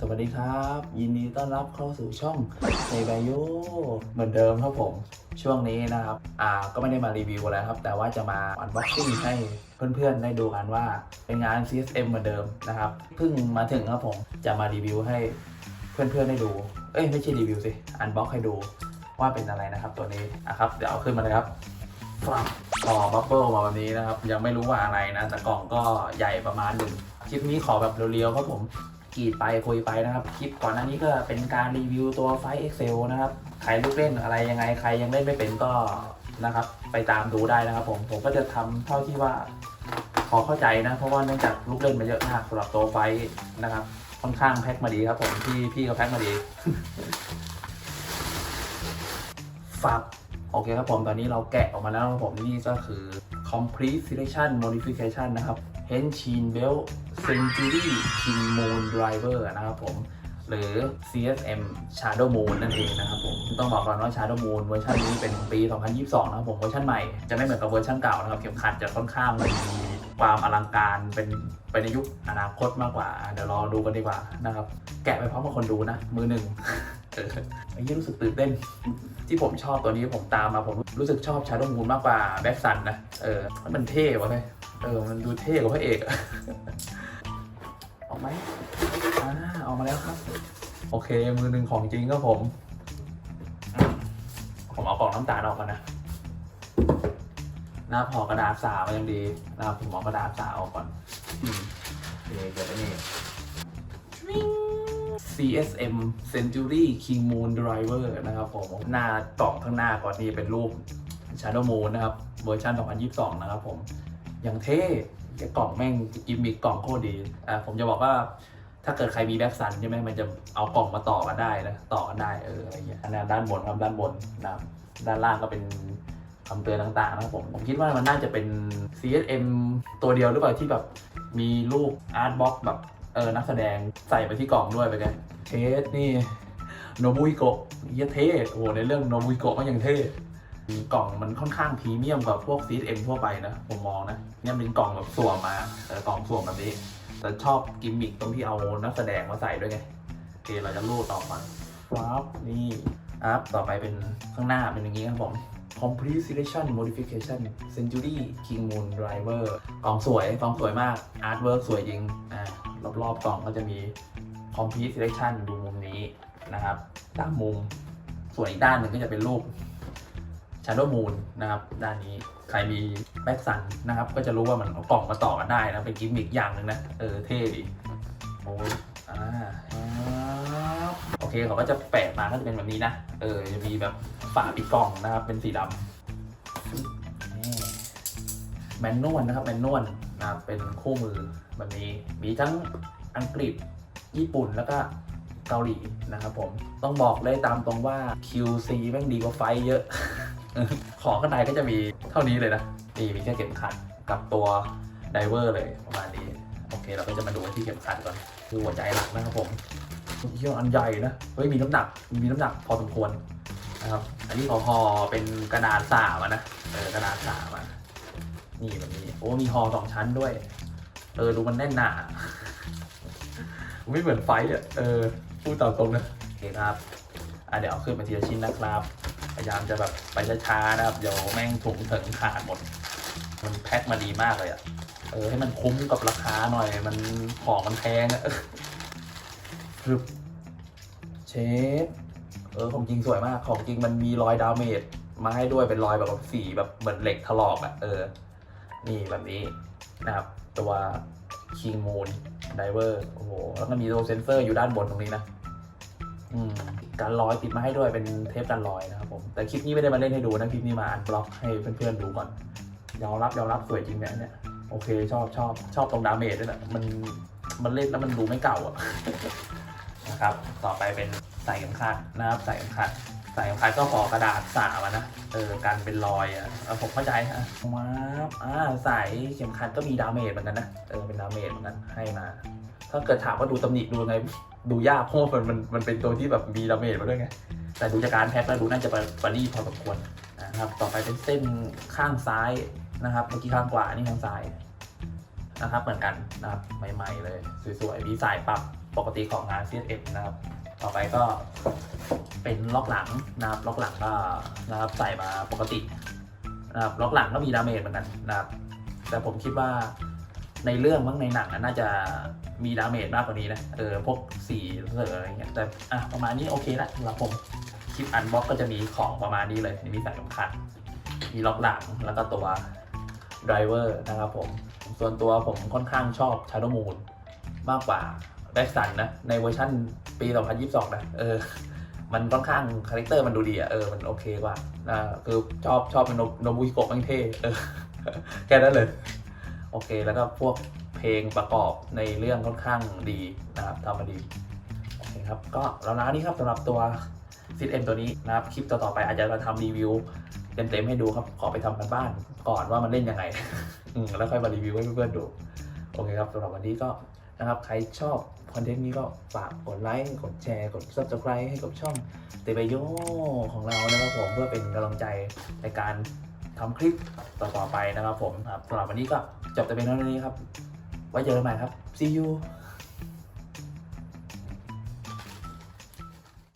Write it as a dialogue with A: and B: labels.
A: สวัสดีครับ ยินดีต้อนรับเข้าสู่ช่องในบายโยเหมือนเดิมครับผม ช่วงนี้นะครับ อ่าก็ไม่ได้มารีวิวอะไรครับ แต่ว่าจะมาอันบ็อกซิ่งให้เพื่อนๆ ได้ดูกันว่าเป็นงาน CSM เหมือนเดิมนะครับเพิ่งมาถึงครับผมจะมารีวิวให้เพื่อนๆได้ดู เอ้ยไม่ใช่รีวิวสิอันบ็อกให้ดูว่าเป็นอะไรนะครับตัวนี้อะครับเดี๋ยวเอาขึ้นมาเลยครับครับต่อบับเบิลมาวันนี้นะครับ ยังไม่รู้ว่าอะไรนะ แต่กล่องก็ใหญ่ประมาณหนึ่งคลิปนี้ขอแบบเรียวๆครับผม กรีดไปคุยไปนะครับ คลิปก่อนหน้านี้ก็เป็นการรีวิวตัวไฟ Excel นะครับ ใครลูกเล่นอะไรยังไงใครยังเล่นไม่เป็นก็นะครับ ไปตามดูได้นะครับ ผมผมก็จะทำเท่าที่ว่าพอเข้าใจนะ เพราะว่าเนื่องจากลูกเล่นมาเยอะมากสำหรับตัวไฟนะครับ ค่อนข้างแพ็คมาดีครับผมพี่พี่ก็แพ็คมาดีฝากโอเคครับผมตอนนี้เราแกะออกมาแล้วครับผมนี่ก็คือ complete selection modification นะครับ Henshin Belt Century King Moon Driver นะครับผม หรือ CSM Shadow Moon นั่นเองนะครับผม ต้องบอกก่อนว่า Shadow Moon เวอร์ชันนี้เป็นปี 2022 นะครับผม เวอร์ชันใหม่ จะไม่เหมือนกับเวอร์ชันเก่านะครับ เข็มขัดจะค่อนข้างมีความอลังการเป็นเป็นในยุคอนาคตมากกว่า เดี๋ยวรอดูกันดีกว่านะครับ แกะไปพร้อมกับคนดูนะ มือหนึ่งออไอ้ยี่รู้สึกตื่นเต้น ที่ผมชอบตัวนี้ผมตามมาผมรู้สึกชอบชาร์มู o มากกว่าแบ็กซันนะ เออ มันเท่กว่าไงเออ มันดูเท่กว่าพระเอก อะออกไหมอ่าออกมาแล้วครับ โอเค มือหนึ่งของจริงก็ผมอืมผมเอากล่องน้ำตาลออกมานะหน้าพอกระดาษสามันยังดีนะครับผมเอากระดาษสาออกก่อนอืมนี่เกิดไอ้นี่ CSM Century King Moon Driver นะครับผมหน้ากล่องข้างหน้าก่อนนี่เป็นรูป Shadow Moon นะครับ เวอร์ชัน2022 นะครับผมอย่างเท่แกกล่องแม่งกิมมิกกล่องโคตรดีอะผมจะบอกว่าถ้าเกิดใครมีแบ็กซันใช่ไหมมันจะเอากล่องมาต่อกันได้นะต่อกันได้เอออะไรเงี้ยอันนั้นด้านบนครับด้านบนนะด้านล่างก็เป็นคำเตือนต่างๆนะครับผมผมคิดว่ามันน่าจะเป็น CSM ตัวเดียวหรือเปล่าที่แบบมีรูปอาร์ตบ็อกแบบเออนักแสดงใส่ไปที่กล่องด้วยไปนไงเทสนี่โนบุอิโกะเฮียเท่โอ้โหในเรื่องโนบุอิโกะก็ยังเท่ กล่องมันค่อนข้างพรีเมียมกว่าพวกซีดเอ็มทั่วไปนะ ผมมองนะเนี่ยเป็นกล่องแบบสวมมาแต่กล่องสวมแบบนี้ แต่ชอบกิมมิคตรงที่เอานักแสดงมาใส่ด้วยไงโอเคเราจะรูดต่อก่อนครับนี่อัพต่อไปเป็นข้างหน้าเป็นอย่างนี้ครับผม Complete Selection Modification Century King Moon Driver กล่องสวยกล่องสวยมากอาร์ตเวิร์กสวยจริงอ่ารอบๆกล่องก็จะมี Complete Selection ดูมุมนี้นะครับด้านมุมส่วนอีกด้านหนึ่งก็จะเป็นรูป Shadow Moon นะครับ ด้านนี้ใครมีแบ็กซันนะครับ ก็จะรู้ว่ามันเอากล่องมาต่อกันได้นะ เป็นกิมมิคอย่างหนึ่งนะ เออเท่ดีโอ้ยอ่าโอเคเขาก็จะแปะมาก็จะเป็นแบบนี้นะ เออจะมีแบบฝาปิดกล่องนะครับ เป็นสีดำแมนนวลนะครับแมนนวลนะครับเป็นคู่มือแบบนี้มีทั้งอังกฤษญี่ปุ่นแล้วก็เกาหลีนะครับผม ต้องบอกเลยตามตรงว่า QC แม่งดีกว่าไฟเยอะ ของข้างในก็จะมีเท่านี้เลยนะนี่มีแค่เข็มขัดกับตัวไดเวอร์เลยประมาณนี้ โอเค เราก็จะมาดูที่เข็มขัดก่อนคือหัวใจหลักนะครับผมเที่ยอันใหญ่นะเฮ้ยมีน้ำหนักมีน้ำหนักพอสมควรนะครับอันนี้พอพอเป็นกระดาษสามานะเออกระดาษสามานี่แบบนี้โอ้มีฮอสองชั้นด้วย เออดูมันแน่นหนาไม่เหมือนไฟอะเออพูดตามตรงนะโอเคครับอะเดี๋ยวเอาขึ้นมาทีละชิ้นนะครับ พยายามจะแบบไปช้าๆนะครับ เดี๋ยวแม่งถุงถึงขาดหมด มันแพ็คมาดีมากเลยอะ เออ ให้มันคุ้มกับราคาหน่อย มันของมันแพงอะพึบเชฟเออ ของจริงสวยมาก ของจริงมันมีรอยดาเมจมาให้ด้วยเป็นรอยแบบสีแบบเหมือนเหล็กถลอกอะ เออ นี่แบบนี้นะครับ ตัว King Moon Diver โอ้โห แล้วก็มีตัวเซนเซอร์อยู่ด้านบนตรงนี้นะ การลอยติดมาให้ด้วยเป็นเทปการลอยนะครับผมแต่คลิปนี้ไม่ได้มาเล่นให้ดูนะคลิปนี้มาอันบล็อกให้เพื่อนๆดูก่อนยอมรับยอมรับสวยจริงเนี่เนี่ยโอเคชอบชอบชอบตรงดาเมจด้วยนะมันมันเล่นแล้วมันดูไม่เก่าอะนะครับต่อไปเป็นใส่เข็มขัดนะครับใส่เข็มขัดใส่เข็มขัดก็ขอกระดาษสามานะเออการเป็นรอยอะเออผมเข้าใจฮะมาอ่าใส่เข็มขัดก็มีดาเมจเหมือนกันนะเออเป็นดาเมจเหมือนกันให้มา ถ้าเกิดถามว่าดูตำหนิดูไงดูยากเพราะมันมันมันเป็นตัวที่แบบมีดาเมจมาด้วยไง แต่ดูจากการแพ็คแล้วดูน่าจะประณีตพอสมควรนะครับ ต่อไปเป็นเส้นข้างซ้ายนะครับ เมื่อกี้ข้างขวานี่ข้างซ้ายนะครับ เหมือนกันนะครับใหม่ๆเลย สวยๆมีสายปรับปกติของงาน CSM นะครับ ต่อไปก็เป็นล็อกหลังนะครับล็อกหลังก็นะครับใส่มาปกตินะครับล็อกหลังก็มีดาเมจเหมือนกันนะครับ แต่ผมคิดว่าในเรื่องมั้งในหนังน่าจะ มีดาเมจมากกว่านี้นะ เออ พวกสีเสืออะไรเงี้ย แต่ อะ ประมาณนี้โอเคละสำหรับผม คลิปอันบ็อกก็จะมีของประมาณนี้เลย มีสายสำคัญ มีล็อกหลัง แล้วก็ตัวไดรเวอร์นะครับผม ส่วนตัวผมค่อนข้างชอบ Shadow Moon มากกว่าแบ็กซันนะ ในเวอร์ชั่นปี 2022 นะ เออ มันค่อนข้างคาแรคเตอร์มันดูดีอะเออ มันโอเคกว่านะคือชอบชอบเป็นโนบุฮิโกะมันเท่เออ แค่นั้นเลย โอเค แล้วก็พวก เพลงประกอบในเรื่องค่อนข้างดีนะครับทำมาดีโอเคครับก็แล้วนะนี่ครับสำหรับตัวซิดเอ็มตัวนี้นะครับคลิปต่อๆไปอาจจะมาทำรีวิวเต็มๆให้ดูครับขอไปทำกันบ้านก่อนว่ามันเล่นยังไงแล้วค่อยมารีวิวให้เพื่อนๆดูโอเคครับสำหรับวันนี้ก็นะครับใครชอบคอนเทนต์นี้ก็ฝากกดไลค์กดแชร์กด subscribe ให้กับช่องเตเบโยของเรานะครับผมเพื่อเป็นกำลังใจในการทำคลิปต่อๆไปนะครับผมครับสำหรับวันนี้ก็จบแต่เพียงเท่านี้ครับ ไว้เจอกันใหม่ครับ see you